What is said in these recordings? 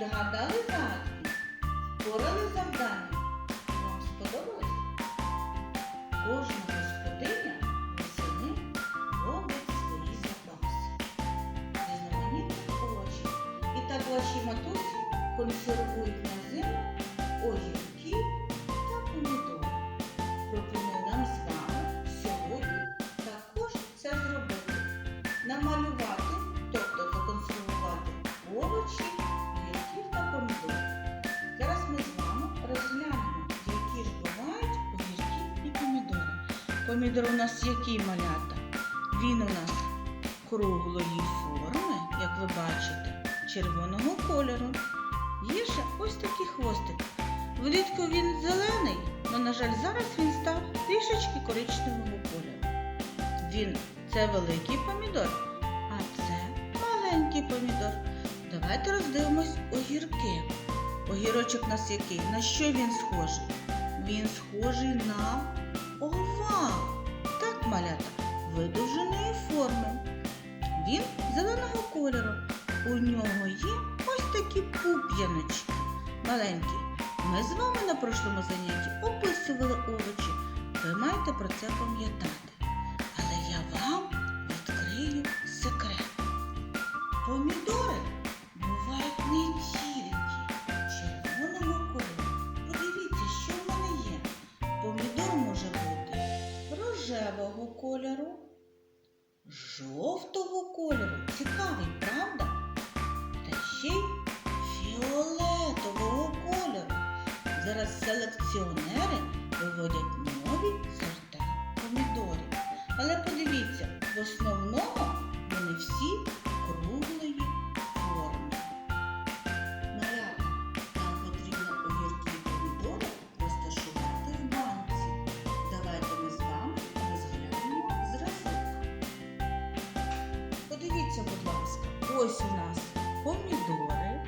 Відгадали загадки? Впорали завдання? Вам сподобалось? Кожна господиня восени робить свої запаси. Різноманітні овочі. І так ваші матусі консервують на зиму Помідор у нас який малята? Він у нас круглої форми, як ви бачите, червоного кольору. Є ще ось такий хвостик. Влітку він зелений, але, на жаль, зараз він став трішечки коричневого кольору. Він це великий помідор, а це маленький помідор. Давайте роздивимось огірки. Огірочок у нас який? На що він схожий? Він схожий на малята, видовженої форми. Він зеленого кольору. У нього є ось такі пуп'яночки маленькі. Ми з вами на прошлому занятті описували овочі. Ви маєте про це пам'ятати. Але я вам відкрию секрет. Помідори жовтого кольору. Цікавий, правда? Та ще й фіолетового кольору. Зараз селекціонери ось у нас помідори,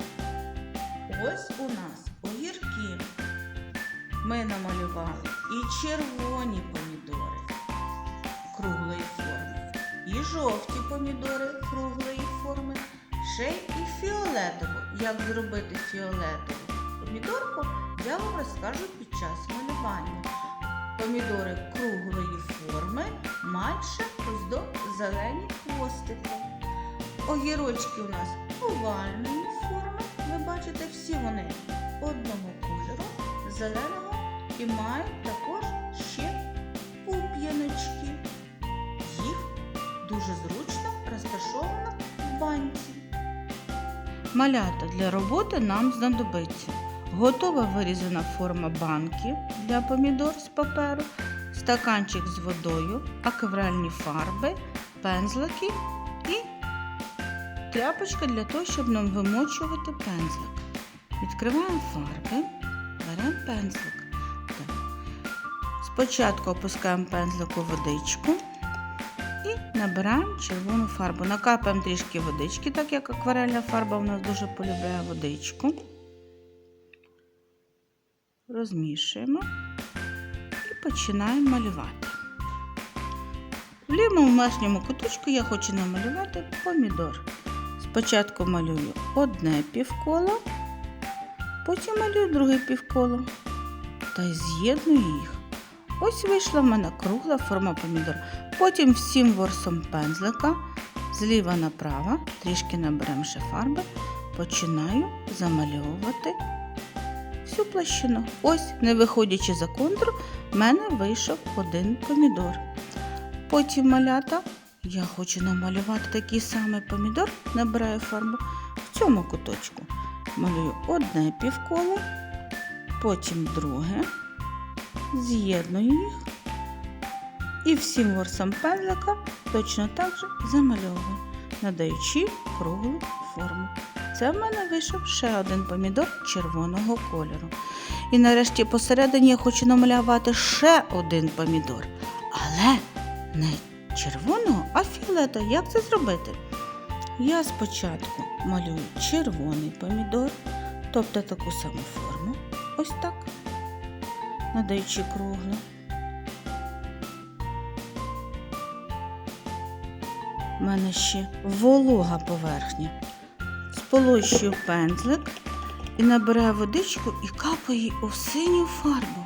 ось у нас огірки. Ми намалювали і червоні помідори круглої форми, і жовті помідори круглої форми, ще і фіолетову. Як зробити фіолетову помідорку, я вам розкажу під час малювання. Помідори круглої форми ще до зелені хвостики. Огірочки у нас овальної форми. Ви бачите, всі вони одного кольору, зеленого і мають також ще пуп'яночки. Їх дуже зручно розташовано в банці. Малята для роботи нам знадобиться готова вирізана форма банки для помідор з паперу, стаканчик з водою, акварельні фарби, пензлики і тряпочка для того, щоб нам вимочувати пензлик. Відкриваємо фарби, беремо пензлик. Так. Спочатку опускаємо пензлик у водичку і набираємо червону фарбу. Накапаємо трішки водички, так як акварельна фарба у нас дуже полюбляє водичку. Розмішуємо і починаємо малювати. В лівому верхньому куточку я хочу намалювати помідор. Спочатку малюю одне півколо, потім малюю друге півколо та й з'єдную їх. Ось вийшла в мене кругла форма помідора. Потім всім ворсом пензлика зліва направо, трішки наберемо ще фарби, починаю замальовувати всю площину. Ось, не виходячи за контур, в мене вийшов один помідор. Потім малята я хочу намалювати такий самий помідор, набираю фарбу в цьому куточку. Малюю одне півколо, потім друге, з'єдную їх і всім ворсам пензлика точно так же замальовую, надаючи круглу форму. Це в мене вийшов ще один помідор червоного кольору. І нарешті посередині я хочу намалювати ще один помідор. Але не червоного, а. Як це зробити? Я спочатку малюю червоний помідор, тобто таку саму форму. Ось так, надаючи круглу. У мене ще волога поверхня. Сполощую пензлик і набирає водичку і капає її у синю фарбу.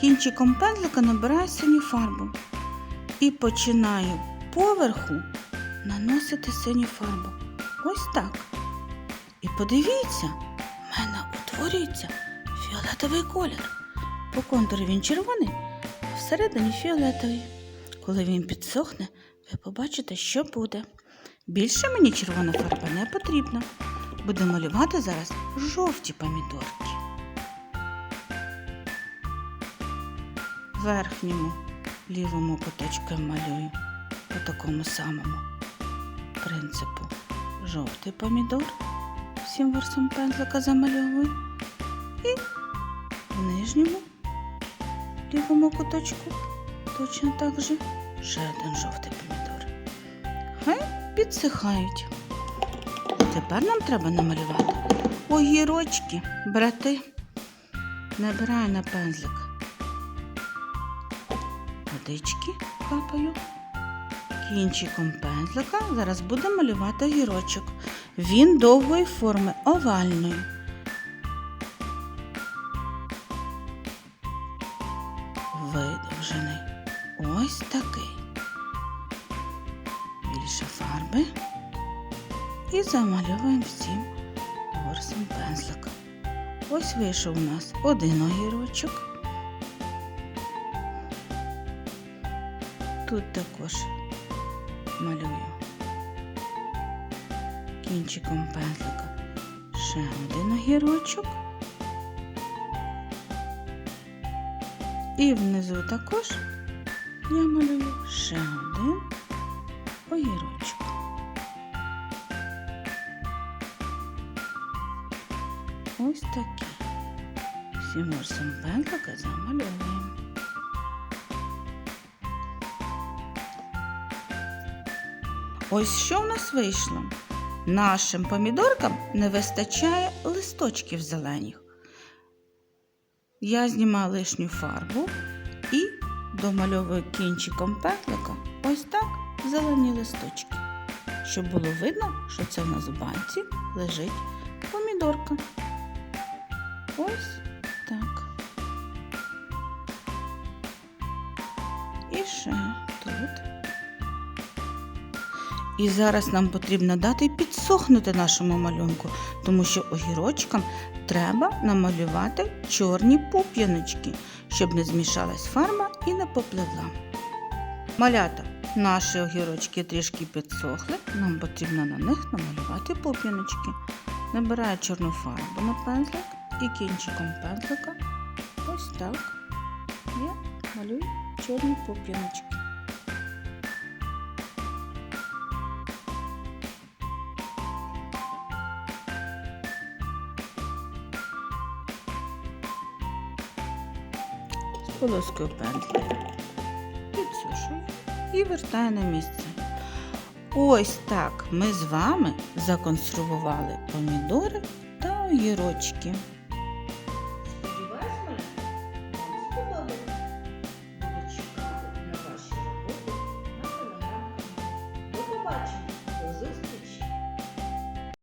Кінчиком пензлика набирає синю фарбу і починає поверху наносити синю фарбу. Ось так. І подивіться, в мене утворюється фіолетовий колір. По контуру він червоний, а всередині фіолетовий. Коли він підсохне, ви побачите, що буде. Більше мені червона фарба не потрібна. Буду малювати зараз жовті помідорки. Верхньому лівому куточку малюю по такому самому принципу жовтий помідор. Всім версом пензлика замальовую. І в нижньому лівому куточку точно так же ще один жовтий помідор. Хай підсихають. Тепер нам треба намалювати огірочки, брати. Набираю на пензлик водички капаю. Кінчиком пензлика зараз буду малювати огірочок. Він довгої форми, овальної. Видовжений. Ось такий. Більше фарби. І замальовуємо всім ворсом пензлика. Ось вийшов у нас один огірочок. Тут також малюю кінчиком пензлика ще один огірочок. І внизу також я малюю ще один огірочок. Ось такий. Всім ворсом пензлика замальовуємо. Ось що в нас вийшло. Нашим помідоркам не вистачає листочків зелених. Я знімаю лишню фарбу і домальовую кінчиком петлика ось так зелені листочки, щоб було видно, що це в нас в банці лежить помідорка. Ось так. І ще тут. І зараз нам потрібно дати підсохнути нашому малюнку, тому що огірочкам треба намалювати чорні пуп'яночки, щоб не змішалась фарба і не попливла. Малята, наші огірочки трішки підсохли, нам потрібно на них намалювати пуп'яночки. Набираю чорну фарбу на пензлик і кінчиком пензлика ось так я малюю чорні пуп'яночки. Полоскою пензлика. Підсушую і вертаю на місце. Ось так ми з вами законсервували помідори та огірочки.